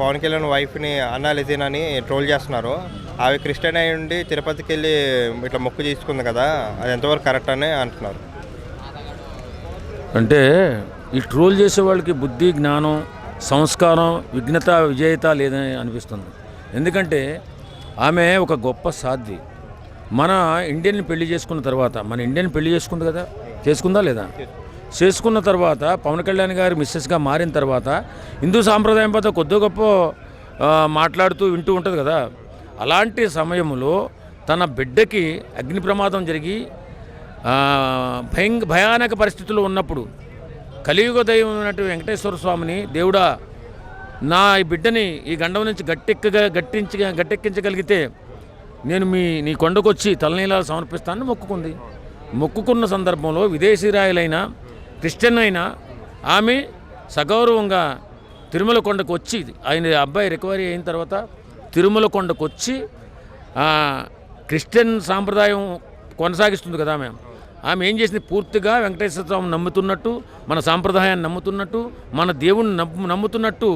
పవన్ కళ్యాణ్ వైఫ్ని అన్నా లెజిన్ అని ట్రోల్ చేస్తున్నారు. ఆమె క్రిస్టియన్ అయి ఉండి తిరుపతికి వెళ్ళి ఇట్లా మొక్కు తీసుకుంది కదా అది ఎంతవరకు కరెక్ట్ అని అంటున్నారు. అంటే ఈ ట్రోల్ చేసే వాళ్ళకి బుద్ధి జ్ఞానం సంస్కారం విఘ్నత విజేత లేదని అనిపిస్తుంది. ఎందుకంటే ఆమె ఒక గొప్ప సాధ్వి. మన ఇండియన్ పెళ్ళి చేసుకున్న తర్వాత మన ఇండియన్ పెళ్ళి చేసుకుంది కదా చేసుకుందా లేదా? చేసుకున్న తర్వాత పవన్ కళ్యాణ్ గారి మిస్సెస్గా మారిన తర్వాత హిందూ సాంప్రదాయం పట్ల కొద్ది గొప్ప మాట్లాడుతూ వింటూ ఉంటుంది కదా. అలాంటి సమయంలో తన బిడ్డకి అగ్ని ప్రమాదం జరిగి భయం భయానక పరిస్థితుల్లో ఉన్నప్పుడు కలియుగ దైవం ఉన్నట్టు వెంకటేశ్వర స్వామిని దేవుడా నా ఈ బిడ్డని ఈ గండం నుంచి గట్టెక్కగా గట్టించ గట్టెక్కించగలిగితే నేను మీ నీ కొండకొచ్చి తలనీలాలు సమర్పిస్తానని మొక్కుకుంది. మొక్కుకున్న సందర్భంలో విదేశీరాయులైన క్రిస్టియన్ అయినా ఆమె సగౌరవంగా తిరుమల కొండకు వచ్చి ఆయన అబ్బాయి రికవరీ అయిన తర్వాత తిరుమల కొండకు వచ్చి క్రిస్టియన్ సాంప్రదాయం కొనసాగిస్తుంది కదా ఆమె. ఆమె ఏం చేసింది? పూర్తిగా వెంకటేశ్వర స్వామి నమ్ముతున్నట్టు మన సాంప్రదాయాన్ని నమ్ముతున్నట్టు మన దేవుణ్ణి నమ్ము నమ్ముతున్నట్టు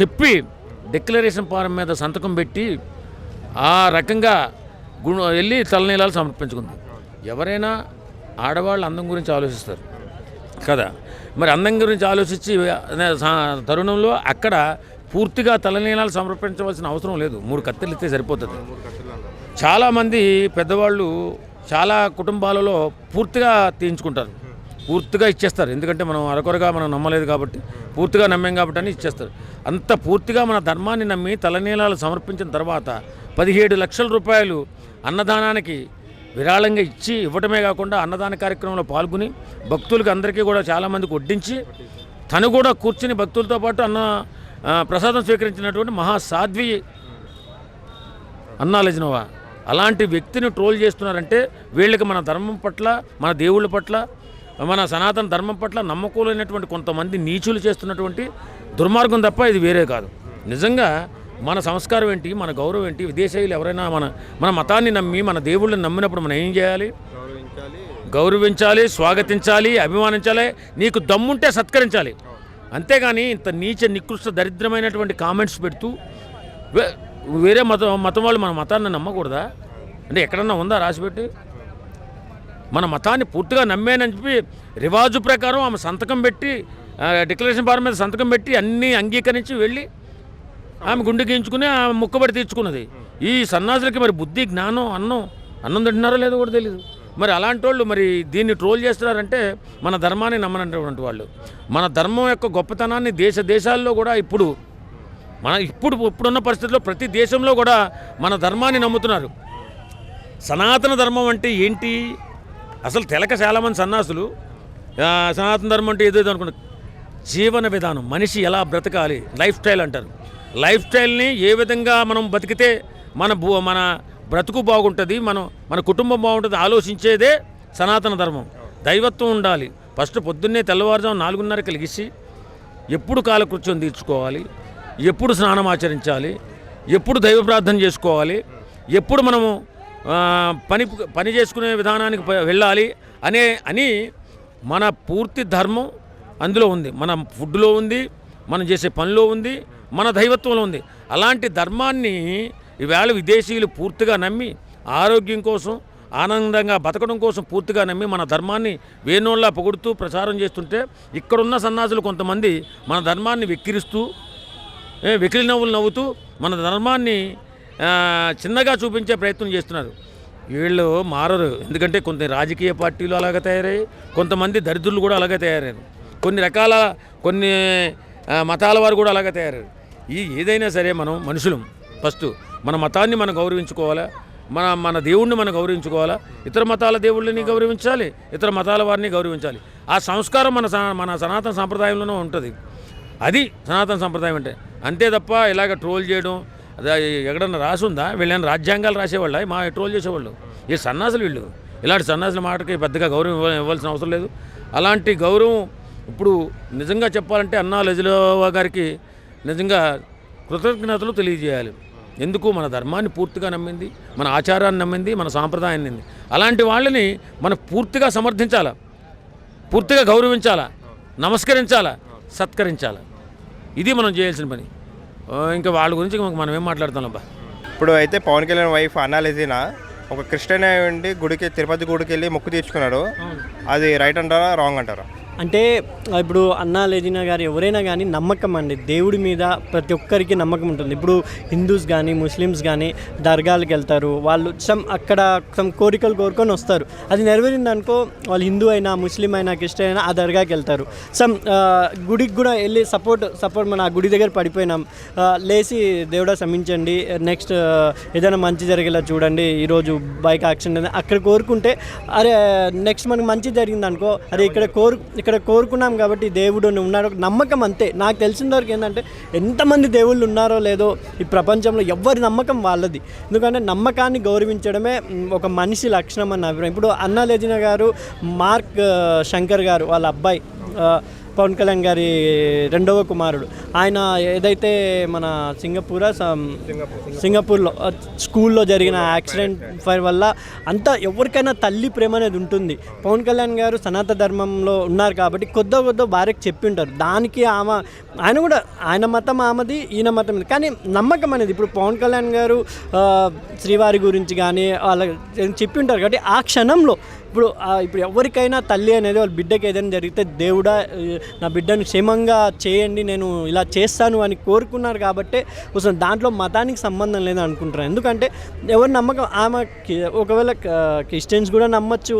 చెప్పి డిక్లరేషన్ ఫారం మీద సంతకం పెట్టి ఆ రకంగా గుణ వెళ్ళి తలనీలాలు సమర్పించుకుంది. ఎవరైనా ఆడవాళ్ళ అందం గురించి ఆలోచిస్తారు. కదా. మరి అందం గురించి ఆలోచించి తరుణంలో అక్కడ పూర్తిగా తలనీలాలు సమర్పించవలసిన అవసరం లేదు. మూడు కత్తెలు ఇస్తే సరిపోతుంది. చాలామంది పెద్దవాళ్ళు చాలా కుటుంబాలలో పూర్తిగా తీయించుకుంటారు. పూర్తిగా ఇచ్చేస్తారు. ఎందుకంటే మనం అరకొరగా మనం నమ్మలేదు కాబట్టి పూర్తిగా నమ్మాం కాబట్టి అని ఇచ్చేస్తారు. అంత పూర్తిగా మన ధర్మాన్ని నమ్మి తలనీలాలు సమర్పించిన తర్వాత పదిహేడు లక్షల రూపాయలు అన్నదానానికి విరాళంగా ఇచ్చి ఇవ్వటమే కాకుండా అన్నదాన కార్యక్రమంలో పాల్గొని భక్తులకు అందరికీ కూడా చాలామందికి వడ్డించి తను కూడా కూర్చుని భక్తులతో పాటు అన్న ప్రసాదం స్వీకరించినటువంటి మహాసాధ్వి అన్నాలజనవా అలాంటి వ్యక్తిని ట్రోల్ చేస్తున్నారంటే వీళ్ళకి మన ధర్మం పట్ల మన దేవుళ్ళ పట్ల మన సనాతన ధర్మం పట్ల నమ్మకూలైనటువంటి కొంతమంది నీచులు చేస్తున్నటువంటి దుర్మార్గం తప్ప ఇది వేరే కాదు. నిజంగా మన సంస్కారం ఏంటి మన గౌరవం ఏంటి విదేశీయులు ఎవరైనా మన మన మతాన్ని నమ్మి మన దేవుళ్ళని నమ్మినప్పుడు మనం ఏం చేయాలి? గౌరవించాలి. గౌరవించాలి స్వాగతించాలి అభిమానించాలి నీకు దమ్ముంటే సత్కరించాలి. అంతేగాని ఇంత నీచ నికృష్ట దరిద్రమైనటువంటి కామెంట్స్ పెడుతూ వే- వేరే మతం మతం వాళ్ళు మన మతాన్ని నమ్మకూడదా? అంటే ఎక్కడన్నా ఉందా రాసిపెట్టి మన మతాన్ని పూర్తిగా నమ్మేనని చెప్పి రివాజు ప్రకారం ఆమె సంతకం పెట్టి డిక్లరేషన్ ఫారం మీద సంతకం పెట్టి అన్నీ అంగీకరించి వెళ్ళి ఆమె గుండె గీయించుకుని ఆమె ముక్కబడి తీర్చుకున్నది. ఈ సన్నాసులకి మరి బుద్ధి జ్ఞానం అన్నం అన్నం తింటున్నారో లేదో కూడా తెలియదు మరి అలాంటి వాళ్ళు మరి దీన్ని ట్రోల్ చేస్తున్నారంటే మన ధర్మాన్ని నమ్మనటువంటి వాళ్ళు. మన ధర్మం యొక్క గొప్పతనాన్ని దేశ దేశాల్లో కూడా ఇప్పుడు మన ఇప్పుడు ఇప్పుడున్న పరిస్థితుల్లో ప్రతి దేశంలో కూడా మన ధర్మాన్ని నమ్ముతున్నారు. సనాతన ధర్మం అంటే ఏంటి? అసలు తెలక చాలామంది సన్నాసులు సనాతన ధర్మం అంటే ఏదో అనుకున్నారు. జీవన విధానం మనిషి ఎలా బ్రతకాలి లైఫ్ స్టైల్ అంటారు. లైఫ్ స్టైల్ని ఏ విధంగా మనం బతికితే మన భూ మన బ్రతుకు బాగుంటుంది మనం మన కుటుంబం బాగుంటుంది ఆలోచించేదే సనాతన ధర్మం. దైవత్వం ఉండాలి. ఫస్ట్ పొద్దున్నే తెల్లవారుజాము నాలుగున్నర కలిగిసి ఎప్పుడు కాలకృత్యం తీర్చుకోవాలి ఎప్పుడు స్నానం ఆచరించాలి ఎప్పుడు దైవ ప్రార్థన చేసుకోవాలి ఎప్పుడు మనము పని పని చేసుకునే విధానానికి వెళ్ళాలి అనే అని మన పూర్తి ధర్మం అందులో ఉంది. మన ఫుడ్లో ఉంది మనం చేసే పనిలో ఉంది మన దైవత్వంలో ఉంది. అలాంటి ధర్మాన్ని ఈవేళ విదేశీయులు పూర్తిగా నమ్మి ఆరోగ్యం కోసం ఆనందంగా బతకడం కోసం పూర్తిగా నమ్మి మన ధర్మాన్ని వేణోళ్ళ పొగుడుతూ ప్రచారం చేస్తుంటే ఇక్కడున్న సన్నాసులు కొంతమంది మన ధర్మాన్ని వెక్కిరిస్తూ వెకిలి నవ్వులు నవ్వుతూ మన ధర్మాన్ని చిన్నగా చూపించే ప్రయత్నం చేస్తున్నారు. వీళ్ళు మారరు. ఎందుకంటే కొన్ని రాజకీయ పార్టీలు అలాగే తయారయ్యాయి. కొంతమంది దరిద్రులు కూడా అలాగే తయారయ్యారు. కొన్ని రకాల కొన్ని మతాల వారు కూడా అలాగే తయారయ్యారు. ఈ ఏదైనా సరే మనం మనుషులం. ఫస్ట్ మన మతాన్ని మనం గౌరవించుకోవాలా? మన మన దేవుణ్ణి మనం గౌరవించుకోవాలా? ఇతర మతాల దేవుళ్ళని గౌరవించాలి ఇతర మతాల వారిని గౌరవించాలి. ఆ సంస్కారం మన మన సనాతన సంప్రదాయంలోనే ఉంటుంది. అది సనాతన సంప్రదాయం అంటే. అంతే తప్ప ఇలాగ ట్రోల్ చేయడం ఎక్కడన్నా రాసి ఉందా వీళ్ళని రాజ్యాంగాలు రాసేవాళ్ళ? మా ట్రోల్ చేసేవాళ్ళు. ఈ సన్నాసులు వీళ్ళు. ఇలాంటి సన్నాసుల మాటకి పెద్దగా గౌరవం ఇవ్వ- ఇవ్వాల్సిన అవసరం లేదు. అలాంటి గౌరవం ఇప్పుడు నిజంగా చెప్పాలంటే అన్నా లజలవ గారికి నిజంగా కృతజ్ఞతలు తెలియజేయాలి. ఎందుకు? మన ధర్మాన్ని పూర్తిగా నమ్మింది మన ఆచారాన్ని నమ్మింది మన సాంప్రదాయాన్ని నమ్మింది. అలాంటి వాళ్ళని మనం పూర్తిగా సమర్థించాలా? పూర్తిగా గౌరవించాలా? నమస్కరించాలా? సత్కరించాలా? ఇది మనం చేయాల్సిన పని. ఇంకా వాళ్ళ గురించి మనం ఏం మాట్లాడతాం అబ్బా ఇప్పుడు అయితే పవన్ కళ్యాణ్ వైఫ్ అన్నాలేసినా ఒక క్రిస్టియన్ ఉండి గుడికి తిరుపతి గుడికి వెళ్ళి మొక్కు తీర్చుకున్నాడు. అది రైట్ అంటారా రాంగ్ అంటారా? అంటే ఇప్పుడు అన్నా లేజినా గారు ఎవరైనా కానీ నమ్మకం అండి. దేవుడి మీద ప్రతి ఒక్కరికి నమ్మకం ఉంటుంది. ఇప్పుడు హిందూస్ కానీ ముస్లిమ్స్ కానీ దర్గాలకు వెళ్తారు. వాళ్ళు సమ్ అక్కడ సమ్ కోరికలు కోరుకొని వస్తారు. అది నెరవేరింది అనుకో వాళ్ళు హిందూ అయినా ముస్లిం అయినా క్రిస్టియన్ అయినా ఆ దర్గాకి వెళ్తారు. సమ్ గుడికి కూడా వెళ్ళి సపోర్ట్ సపోర్ట్ మన ఆ గుడి దగ్గర పడిపోయినాం. లేచి దేవుడా శ్రమించండి నెక్స్ట్ ఏదైనా మంచి జరిగేలా చూడండి. ఈరోజు బైక్ యాక్సిడెంట్ అక్కడ కోరుకుంటే అరే నెక్స్ట్ మనకు మంచి జరిగింది అనుకో అరే ఇక్కడ కోరు ఇక్కడ ఇక్కడ కోరుకున్నాం కాబట్టి దేవుడు ఉన్నాడు. ఒక నమ్మకం అంతే. నాకు తెలిసిన వరకు ఏంటంటే ఎంతమంది దేవుళ్ళు ఉన్నారో లేదో ఈ ప్రపంచంలో ఎవరి నమ్మకం వాళ్ళది. ఎందుకంటే నమ్మకాన్ని గౌరవించడమే ఒక మనిషి లక్షణం అన్న అభిప్రాయం. ఇప్పుడు అన్నా లేజిన గారు మార్క్ శంకర్ గారు వాళ్ళ అబ్బాయి పవన్ కళ్యాణ్ గారి రెండవ కుమారుడు. ఆయన ఏదైతే మన సింగపూర్ సింగపూర్లో స్కూల్లో జరిగిన యాక్సిడెంట్ ఫైర్ వల్ల అంతా ఎవరికైనా తల్లి ప్రేమ అనేది ఉంటుంది. పవన్ కళ్యాణ్ గారు సనాతన ధర్మంలో ఉన్నారు కాబట్టి కొద్ది కొద్ది భార్యకు చెప్పి ఉంటారు. దానికి ఆమె ఆయన కూడా ఆయన మతం ఆమెది ఈయన మతం ఇది. కానీ నమ్మకం అనేది ఇప్పుడు పవన్ కళ్యాణ్ గారు శ్రీవారి గురించి కానీ వాళ్ళ చెప్పి ఉంటారు కాబట్టి ఆ క్షణంలో ఇప్పుడు ఇప్పుడు ఎవరికైనా తల్లి అనేది వాళ్ళ బిడ్డకి ఏదైనా జరిగితే దేవుడా నా బిడ్డను క్షేమంగా చేయండి నేను ఇలా చేస్తాను అని కోరుకున్నారు కాబట్టి కొంచెం దాంట్లో మతానికి సంబంధం లేదు అనుకుంటున్నాను ఎందుకంటే ఎవరి నమ్మకం ఆమె ఒకవేళ క్రిస్టియన్స్ కూడా నమ్మచ్చు.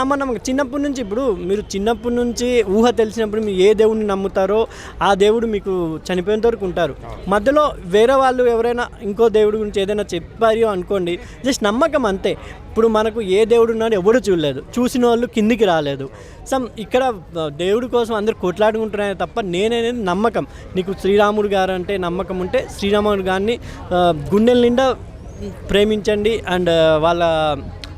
ఆమె నమ్మకం చిన్నప్పటి నుంచి ఇప్పుడు మీరు చిన్నప్పటి నుంచి ఊహ తెలిసినప్పుడు మీరు ఏ దేవుడిని నమ్ముతారో ఆ దేవుడు మీకు చనిపోయేంత వరకు ఉంటారు. మధ్యలో వేరే వాళ్ళు ఎవరైనా ఇంకో దేవుడి గురించి ఏదైనా చెప్పారు అనుకోండి జస్ట్ నమ్మకం అంతే. ఇప్పుడు మనకు ఏ దేవుడు ఉన్నాడో ఎవడు చూడలేదు. చూసిన వాళ్ళు కిందికి రాలేదు. సమ్ ఇక్కడ దేవుడి కోసం అందరు కొట్లాడుకుంటున్నారే తప్ప నేనేది నమ్మకం. నీకు శ్రీరాముడు గారు అంటే నమ్మకం ఉంటే శ్రీరాముడు గారిని గుండెల నిండా ప్రేమించండి అండ్ వాళ్ళ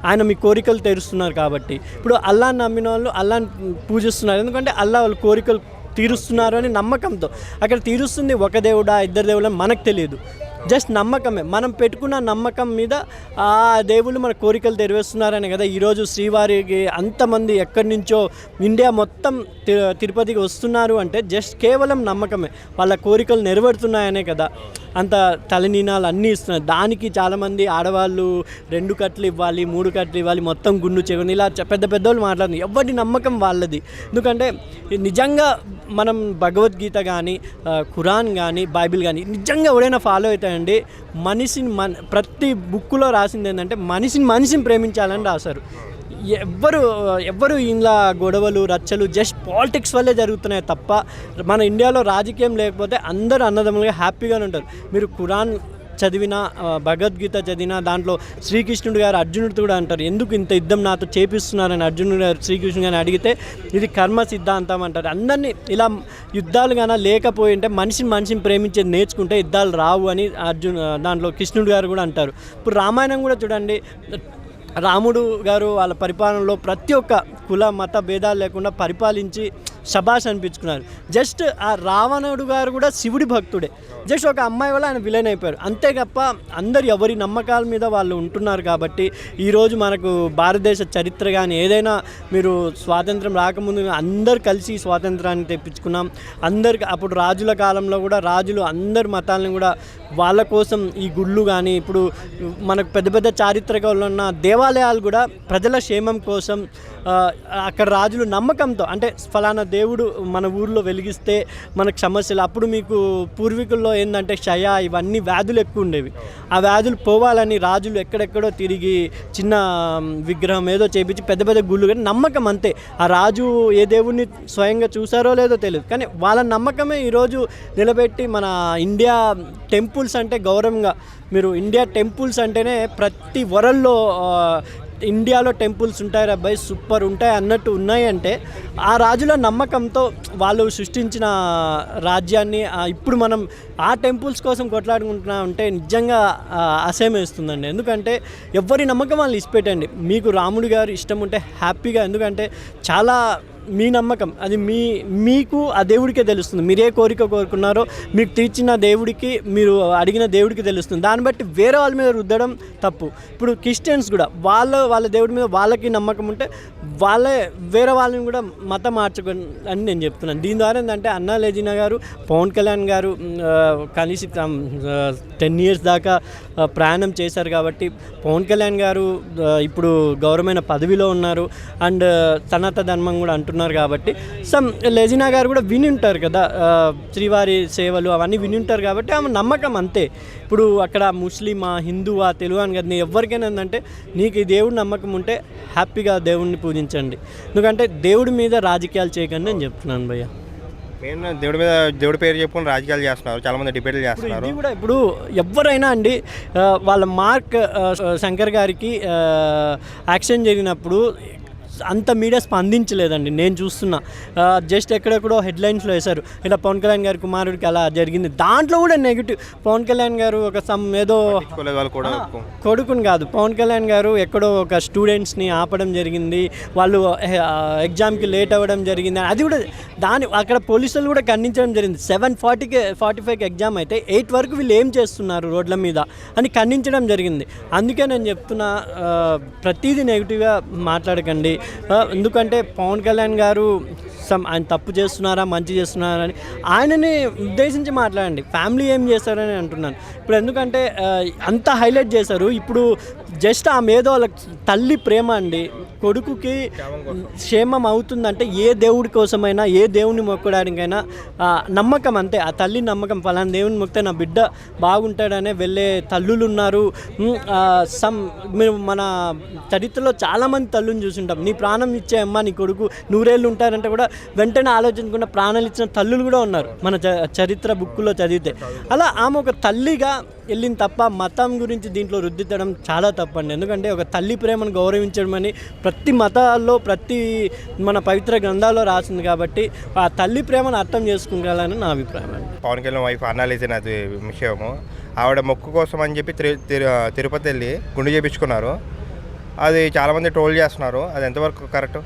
ఆయన మీ కోరికలు తెరుస్తున్నారు కాబట్టి. ఇప్పుడు అల్లాని నమ్మిన వాళ్ళు అల్లాని పూజిస్తున్నారు. ఎందుకంటే అల్లా వాళ్ళ కోరికలు తీరుస్తున్నారు అని నమ్మకంతో. అక్కడ తీరుస్తుంది ఒక దేవుడా ఇద్దరు దేవుడా మనకు తెలియదు. జస్ట్ నమ్మకమే. మనం పెట్టుకున్న నమ్మకం మీద ఆ దేవుళ్ళు మన కోరికలు తెరవేస్తున్నారని కదా ఈరోజు శ్రీవారికి అంతమంది ఎక్కడి నుంచో ఇండియా మొత్తం తి- తిరుపతికి వస్తున్నారు అంటే జస్ట్ కేవలం నమ్మకమే. వాళ్ళ కోరికలు నెరవేరుతున్నాయనే కదా. అంత తలనీనాలు అన్నీ ఇస్తున్నారు దానికి చాలామంది ఆడవాళ్ళు రెండు కట్లు ఇవ్వాలి మూడు కట్లు ఇవ్వాలి మొత్తం గుండు చెగుని ఇలా పెద్ద పెద్ద వాళ్ళు మాట్లాడుతున్నారు. ఎవరి నమ్మకం వాళ్ళది? ఎందుకంటే నిజంగా మనం భగవద్గీత కానీ ఖురాన్ కానీ బైబిల్ కానీ నిజంగా ఎవడైనా ఫాలో అవుతాయండి మనిషిని మన ప్రతి బుక్లో రాసింది ఏంటంటే మనిషిని మనిషిని ప్రేమించాలని రాశారు. ఎవ్వరు ఎవ్వరు ఇలా గొడవలు రచ్చలు జస్ట్ పాలిటిక్స్ వల్లే జరుగుతున్నాయి తప్ప మన ఇండియాలో రాజకీయం లేకపోతే అందరూ అన్నదమ్ములుగా హ్యాపీగానే ఉంటారు. మీరు ఖురాన్ చదివిన భగవద్గీత చదివిన దాంట్లో శ్రీకృష్ణుడు గారు అర్జునుడితో కూడా అంటారు. ఎందుకు ఇంత యుద్ధం నాతో చేపిస్తున్నారని అర్జునుడు గారు శ్రీకృష్ణుడు గారిని అడిగితే ఇది కర్మ సిద్ధాంతం అంటారు. అందరినీ ఇలా యుద్ధాలు కానీ లేకపోయి ఉంటే మనిషిని మనిషిని ప్రేమించేది నేర్చుకుంటే యుద్ధాలు రావు అని అర్జున్ దాంట్లో కృష్ణుడు గారు కూడా అంటారు. ఇప్పుడు రామాయణం కూడా చూడండి రాముడు గారు వాళ్ళ పరిపాలనలో ప్రతి ఒక్క కుల మత భేదాలు లేకుండా పరిపాలించి షబాష్ అనిపించుకున్నారు. జస్ట్ ఆ రావణుడు గారు కూడా శివుడి భక్తుడే. జస్ట్ ఒక అమ్మాయి వల్ల ఆయన విలన్ అయిపోయారు. అంతే తప్ప అందరు ఎవరి నమ్మకాల మీద వాళ్ళు ఉంటున్నారు కాబట్టి ఈరోజు మనకు భారతదేశ చరిత్ర కానీ ఏదైనా మీరు స్వాతంత్రం రాకముందు అందరు కలిసి స్వాతంత్రాన్ని తెప్పించుకున్నాం. అందరికి అప్పుడు రాజుల కాలంలో కూడా రాజులు అందరి మతాలను కూడా వాళ్ళ కోసం ఈ గుళ్ళు కానీ ఇప్పుడు మనకు పెద్ద పెద్ద చారిత్రకాలు ఉన్న దేవాలయాలు కూడా ప్రజల క్షేమం కోసం అక్కడ రాజులు నమ్మకంతో అంటే ఫలానా దేవుడు మన ఊర్లో వెలిగిస్తే మనకు సమస్యలు. అప్పుడు మీకు పూర్వీకుల్లో ఏంటంటే క్షయ ఇవన్నీ వ్యాధులు ఎక్కువ ఉండేవి. ఆ వ్యాధులు పోవాలని రాజులు ఎక్కడెక్కడో తిరిగి చిన్న విగ్రహం ఏదో చేపించి పెద్ద పెద్ద గుళ్ళు కానీ నమ్మకం అంతే. ఆ రాజు ఏ దేవుడిని స్వయంగా చూసారో లేదో తెలియదు. కానీ వాళ్ళ నమ్మకమే ఈరోజు నిలబెట్టి మన ఇండియా టెంపుల్స్ అంటే గౌరవంగా మీరు ఇండియా టెంపుల్స్ అంటేనే ప్రతి వరల్డ్లో ఇండియాలో టెంపుల్స్ ఉంటాయి అబ్బాయి సూపర్ ఉంటాయి అన్నట్టు ఉన్నాయంటే ఆ రాజుల నమ్మకంతో వాళ్ళు సృష్టించిన రాజ్యాన్ని ఇప్పుడు మనం ఆ టెంపుల్స్ కోసం కొట్లాడుకుంటున్నా ఉంటే నిజంగా ఆ, అసహ్యం వేస్తుందండి ఎందుకంటే ఎవరి నమ్మకం వాళ్ళు ఇచ్చిపెట్టండి మీకు రాముడు గారు ఇష్టం ఉంటే హ్యాపీగా ఎందుకంటే చాలా మీ నమ్మకం. అది మీ మీకు ఆ దేవుడికే తెలుస్తుంది. మీరు ఏ కోరిక కోరుకున్నారో మీకు తీర్చిన దేవుడికి మీరు అడిగిన దేవుడికి తెలుస్తుంది. దాన్ని బట్టి వేరే వాళ్ళ మీద రుద్దడం తప్పు. ఇప్పుడు క్రిస్టియన్స్ కూడా వాళ్ళ వాళ్ళ దేవుడి మీద వాళ్ళకి నమ్మకం ఉంటే వాళ్ళే వేరే వాళ్ళని కూడా మతం మార్చుకొని అని నేను చెప్తున్నాను. దీని ద్వారా ఏంటంటే అన్నా లేజినా గారు పవన్ కళ్యాణ్ గారు కలిసి టెన్ ఇయర్స్ దాకా ప్రయాణం చేశారు కాబట్టి పవన్ కళ్యాణ్ గారు ఇప్పుడు గౌరవమైన పదవిలో ఉన్నారు. అండ్ సనాత ధర్మం కూడా అంటున్నారు. కాబట్టి సమ్ లెజినా గారు కూడా విని ఉంటారు కదా శ్రీవారి సేవలు అవన్నీ విని ఉంటారు కాబట్టి ఆమె నమ్మకం అంతే. ఇప్పుడు అక్కడ ముస్లిమా హిందువా తెలుగు అని కదా నీ ఎవరికైనా ఏంటంటే నీకు ఈ దేవుడి నమ్మకం ఉంటే హ్యాపీగా దేవుడిని పూజించండి. ఎందుకంటే దేవుడి మీద రాజకీయాలు చేయకండి నేను చెప్తున్నాను భయ్య. మెయిన్ దేవుడి మీద దేవుడి పేరు చెప్పుకొని రాజకీయాలు చేస్తున్నారు చాలా మంది డిబేట్లు చేస్తున్నారు. ఇది కూడా ఇప్పుడు ఎవరైనా అండి వాళ్ళ మార్క్ శంకర్ గారికి యాక్షన్ జరిగినప్పుడు అంత మీడియా స్పందించలేదండి. నేను చూస్తున్నా. జస్ట్ ఎక్కడెక్కడో హెడ్లైన్స్లో వేశారు. ఇలా పవన్ కళ్యాణ్ గారి కుమారుడికి అలా జరిగింది. దాంట్లో కూడా నెగిటివ్ పవన్ కళ్యాణ్ గారు ఒక సమ్ ఏదో కొడుకుని కాదు. పవన్ కళ్యాణ్ గారు ఎక్కడో ఒక స్టూడెంట్స్ని ఆపడం జరిగింది. వాళ్ళు ఎగ్జామ్కి లేట్ అవ్వడం జరిగింది. అది కూడా దాని అక్కడ పోలీసులు కూడా ఖండించడం జరిగింది. సెవెన్ ఫార్టీకి ఫార్టీ ఫైవ్కి ఎగ్జామ్ అయితే ఎయిట్ వరకు వీళ్ళు ఏం చేస్తున్నారు రోడ్ల మీద అని ఖండించడం జరిగింది. అందుకే నేను చెప్తున్నా ప్రతిదీ నెగిటివ్గా మాట్లాడకండి. ఎందుకంటే పవన్ కళ్యాణ్ గారు సమ్ ఆయన తప్పు చేస్తున్నారా మంచి చేస్తున్నారా అని ఆయనని ఉద్దేశించి మాట్లాడండి. ఫ్యామిలీ ఏం చేస్తారని అంటున్నాను. ఇప్పుడు ఎందుకంటే అంత హైలైట్ చేశారు. ఇప్పుడు జస్ట్ ఆమె ఏదో వాళ్ళ తల్లి ప్రేమ అండి. కొడుకుకి క్షేమం అవుతుందంటే ఏ దేవుడి కోసమైనా ఏ దేవుని మొక్కడానికైనా ఆ, నమ్మకం అంతే. ఆ తల్లి నమ్మకం ఫలానా దేవుని మొక్కితే నా బిడ్డ బాగుంటాడనే వెళ్ళే తల్లులు ఉన్నారు సం సమ్ మేము మన చరిత్రలో చాలామంది తల్లుని చూసుంటాం. నీ ప్రాణం ఇచ్చే అమ్మ నీ కొడుకు నూరేళ్ళు ఉంటారంటే కూడా వెంటనే ఆలోచించకుండా ప్రాణాలు ఇచ్చిన తల్లులు కూడా ఉన్నారు. మన చ- చరిత్ర బుక్కులో చదివితే. అలా ఆమె ఒక తల్లిగా వెళ్ళింది తప్ప మతం గురించి దీంట్లో రుద్దిద్దడం చాలా తప్పండి. ఎందుకంటే ఒక తల్లి ప్రేమను గౌరవించడం అని ప్రతి మతాల్లో ప్రతి మన పవిత్ర గ్రంథాల్లో రాసింది కాబట్టి ఆ తల్లి ప్రేమను అర్థం చేసుకుంటాలని నా అభిప్రాయం అండి. పవన్ కళ్యాణ్ వైఫ్ అనాలిసిన అది విషయము. ఆవిడ మొక్కు కోసం అని చెప్పి తిరు తిరు- తిరుపతి వెళ్ళి గుండు చేపించుకున్నారు. అది చాలామంది ట్రోల్ చేస్తున్నారు. అది ఎంతవరకు కరెక్ట్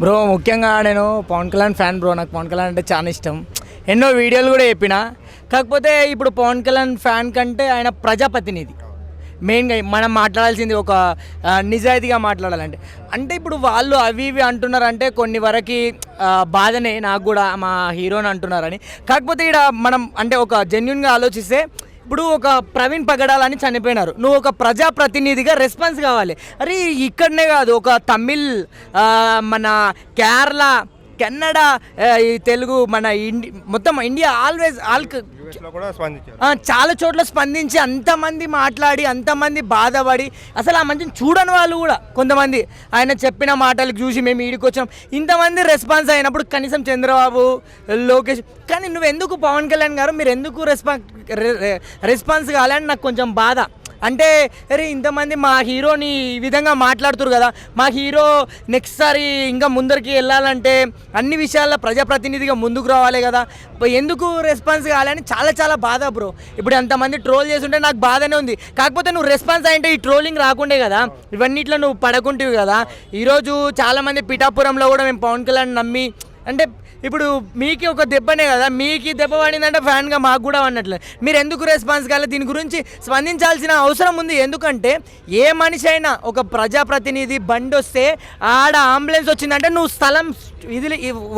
బ్రో ముఖ్యంగా నేను పవన్ కళ్యాణ్ ఫ్యాన్ బ్రో నాకు పవన్ కళ్యాణ్ అంటే చాలా ఇష్టం. ఎన్నో వీడియోలు కూడా చెప్పిన. కాకపోతే ఇప్పుడు పవన్ కళ్యాణ్ ఫ్యాన్ కంటే ఆయన ప్రజాప్రతినిధి. మెయిన్గా మనం మాట్లాడాల్సింది ఒక నిజాయితీగా మాట్లాడాలంటే. అంటే ఇప్పుడు వాళ్ళు అవి ఇవి అంటున్నారంటే కొన్ని వరకు బాధనే నాకు కూడా మా హీరోని అంటున్నారని. కాకపోతే ఇక్కడ మనం అంటే ఒక జెన్యున్గా ఆలోచిస్తే ఇప్పుడు ఒక ప్రవీణ్ పగడాలని చనిపోయినారు. నువ్వు ఒక ప్రజాప్రతినిధిగా రెస్పాన్స్ కావాలి. అరే ఇక్కడనే కాదు ఒక తమిళ్ మన కేరళ కెన్నడ ఈ తెలుగు మన ఇండి మొత్తం ఇండియా ఆల్వేస్ ఆల్ చాలా చోట్ల స్పందించి అంతమంది మాట్లాడి అంతమంది బాధపడి అసలు ఆ మంచిని చూడని వాళ్ళు కూడా కొంతమంది. ఆయన చెప్పిన మాటలకు చూసి మేము ఈడికి వచ్చాం ఇంతమంది రెస్పాన్స్ అయినప్పుడు కనీసం చంద్రబాబు లోకేష్ కానీ నువ్వు ఎందుకు పవన్ కళ్యాణ్ గారు? మీరు ఎందుకు రెస్పాన్స్ రెస్పాన్స్ కావాలని నాకు కొంచెం బాధ. అంటే అరే ఇంతమంది మా హీరోని ఈ విధంగా మాట్లాడుతురు కదా మా హీరో నెక్స్ట్ సారి ఇంకా ముందరికి వెళ్ళాలంటే అన్ని విషయాల్లో ప్రజాప్రతినిధిగా ముందుకు రావాలి కదా. ఎందుకు రెస్పాన్స్ కావాలని చాలా చాలా బాధ బ్రో. ఇప్పుడు అంతమంది ట్రోల్ చేస్తుంటే నాకు బాధనే ఉంది. కాకపోతే నువ్వు రెస్పాన్స్ అయ్యంటే ఈ ట్రోలింగ్ రాకుండే కదా. ఇవన్నిట్లో నువ్వు పడకుంటివి కదా. ఈరోజు చాలామంది పిఠాపురంలో కూడా మేము పవన్ కళ్యాణ్ నమ్మి అంటే ఇప్పుడు మీకు ఒక దెబ్బనే కదా మీకు దెబ్బ పడిందంటే ఫ్యాన్గా మాకు కూడా అన్నట్లే మీరు ఎందుకు రెస్పాన్స్ కాలేదు దీని గురించి స్పందించాల్సిన అవసరం ఉంది. ఎందుకంటే ఏ మనిషి అయినా ఒక ప్రజాప్రతినిధి బండి వస్తే ఆడ అంబులెన్స్ వచ్చిందంటే నువ్వు స్థలం ఇది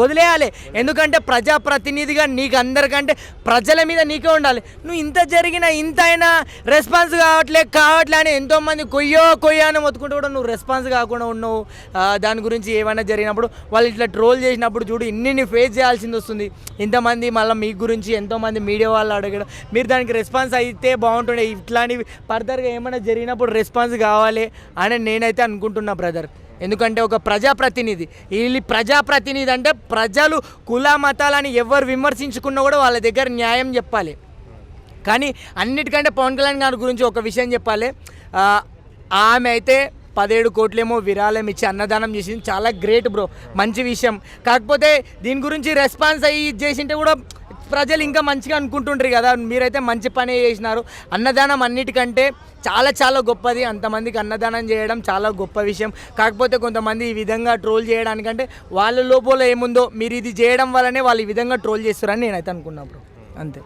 వదిలేయాలి. ఎందుకంటే ప్రజాప్రతినిధిగా నీకు అందరికంటే ప్రజల మీద నీకే ఉండాలి. నువ్వు ఇంత జరిగిన ఇంత అయినా రెస్పాన్స్ కావట్లే కావట్లే అని ఎంతోమంది కొయ్యో కొయ్యో అని మొత్తుకుంటూ కూడా నువ్వు రెస్పాన్స్ కాకుండా ఉన్నావు. దాని గురించి ఏమైనా జరిగినప్పుడు వాళ్ళు ఇట్లా ట్రోల్ చేసినప్పుడు చూడు ఇన్ని ఫేస్ చేయాల్సింది వస్తుంది. ఇంతమంది మళ్ళీ మీ గురించి ఎంతోమంది మీడియా వాళ్ళు అడగడం మీరు దానికి రెస్పాన్స్ అయితే బాగుంటుండే. ఇట్లాంటివి ఫర్దర్గా ఏమైనా జరిగినప్పుడు రెస్పాన్స్ కావాలి అని నేనైతే అనుకుంటున్నా బ్రదర్. ఎందుకంటే ఒక ప్రజాప్రతినిధి వీళ్ళు ప్రజాప్రతినిధి అంటే ప్రజలు కుల మతాలని ఎవరు విమర్శించుకున్నా కూడా వాళ్ళ దగ్గర న్యాయం చెప్పాలి. కానీ అన్నిటికంటే పవన్ కళ్యాణ్ గారి గురించి ఒక విషయం చెప్పాలి. ఆమె అయితే పదిహేడు కోట్లేమో విరాళం ఇచ్చి అన్నదానం చేసింది. చాలా గ్రేట్ బ్రో మంచి విషయం. కాకపోతే దీని గురించి రెస్పాన్స్ అయ్యి ఇది చేసింటే కూడా ప్రజలు ఇంకా మంచిగా అనుకుంటుంటారు కదా. మీరైతే మంచి పని చేసినారు. అన్నదానం అన్నిటికంటే చాలా చాలా గొప్పది. అంతమందికి అన్నదానం చేయడం చాలా గొప్ప విషయం. కాకపోతే కొంతమంది ఈ విధంగా ట్రోల్ చేయడానికంటే వాళ్ళ లోపల ఏముందో మీరు ఇది చేయడం వల్లనే వాళ్ళు ఈ విధంగా ట్రోల్ చేస్తారని నేనైతే అనుకున్నాను బ్రో అంతే.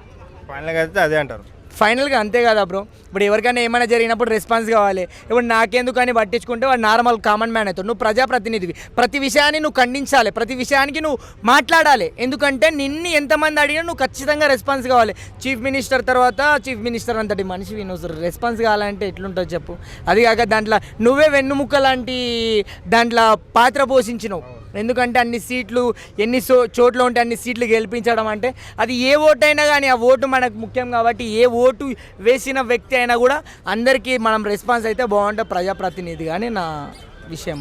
ఫైనల్గా అయితే అదే అంటారు. ఫైనల్గా అంతే కదా బ్రో. ఇప్పుడు ఎవరికైనా ఏమైనా జరిగినప్పుడు రెస్పాన్స్ కావాలి. ఇప్పుడు నాకెందుకు అని పట్టించుకుంటే వాడు నార్మల్ కామన్ మ్యాన్ అవుతాడు. నువ్వు ప్రజాప్రతినిధివి. ప్రతి విషయాన్ని నువ్వు ఖండించాలి. ప్రతి విషయానికి నువ్వు మాట్లాడాలి. ఎందుకంటే నిన్ను ఎంతమంది అడిగినా నువ్వు ఖచ్చితంగా రెస్పాన్స్ కావాలి. చీఫ్ మినిస్టర్ తర్వాత చీఫ్ మినిస్టర్ అంతటి మనిషి నువ్వు రెస్పాన్స్ కావాలంటే ఎట్లుంటుంది చెప్పు. అది కాక దాంట్లో నువ్వే వెన్నుముక్క లాంటి దాంట్లో పాత్ర పోషించినవు. ఎందుకంటే అన్ని సీట్లు ఎన్ని సో చోట్ల ఉంటే అన్ని సీట్లు గెలిపించడం అంటే అది ఏ ఓటు అయినా కానీ ఆ ఓటు మనకు ముఖ్యం కాబట్టి ఏ ఓటు వేసిన వ్యక్తి అయినా కూడా అందరికీ మనం రెస్పాన్స్ అయితే బాగుంటుంది ప్రజాప్రతినిధి కానీ నా విషయం